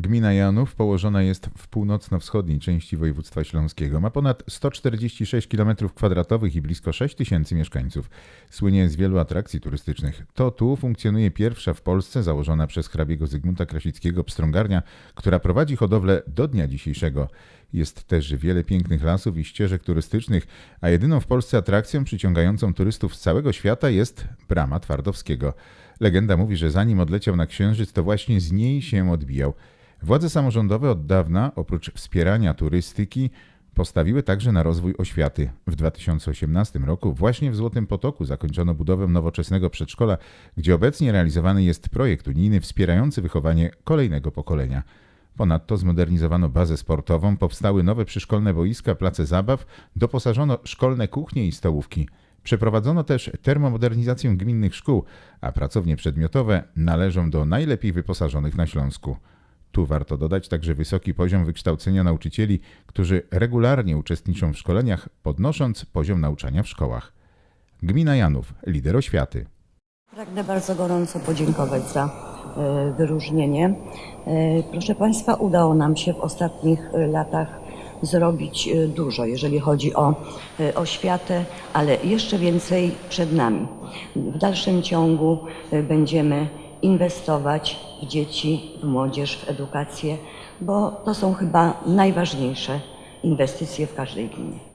Gmina Janów położona jest w północno-wschodniej części województwa śląskiego. Ma ponad 146 km2 i blisko 6 tysięcy mieszkańców. Słynie z wielu atrakcji turystycznych. To tu funkcjonuje pierwsza w Polsce założona przez hrabiego Zygmunta Krasickiego pstrągarnia, która prowadzi hodowlę do dnia dzisiejszego. Jest też wiele pięknych lasów i ścieżek turystycznych, a jedyną w Polsce atrakcją przyciągającą turystów z całego świata jest Brama Twardowskiego. Legenda mówi, że zanim odleciał na Księżyc, to właśnie z niej się odbijał. Władze samorządowe od dawna, oprócz wspierania turystyki, postawiły także na rozwój oświaty. W 2018 roku właśnie w Złotym Potoku zakończono budowę nowoczesnego przedszkola, gdzie obecnie realizowany jest projekt unijny wspierający wychowanie kolejnego pokolenia. Ponadto zmodernizowano bazę sportową, powstały nowe przyszkolne boiska, place zabaw, doposażono szkolne kuchnie i stołówki. Przeprowadzono też termomodernizację gminnych szkół, a pracownie przedmiotowe należą do najlepiej wyposażonych na Śląsku. Tu warto dodać także wysoki poziom wykształcenia nauczycieli, którzy regularnie uczestniczą w szkoleniach, podnosząc poziom nauczania w szkołach. Gmina Janów, lider oświaty. Pragnę bardzo gorąco podziękować za e, wyróżnienie. E, Proszę Państwa, udało nam się w ostatnich e, latach zrobić e, dużo, jeżeli chodzi o e, oświatę, ale jeszcze więcej przed nami. W dalszym ciągu e, będziemy inwestować w dzieci, w młodzież, w edukację, bo to są chyba najważniejsze inwestycje w każdej gminie.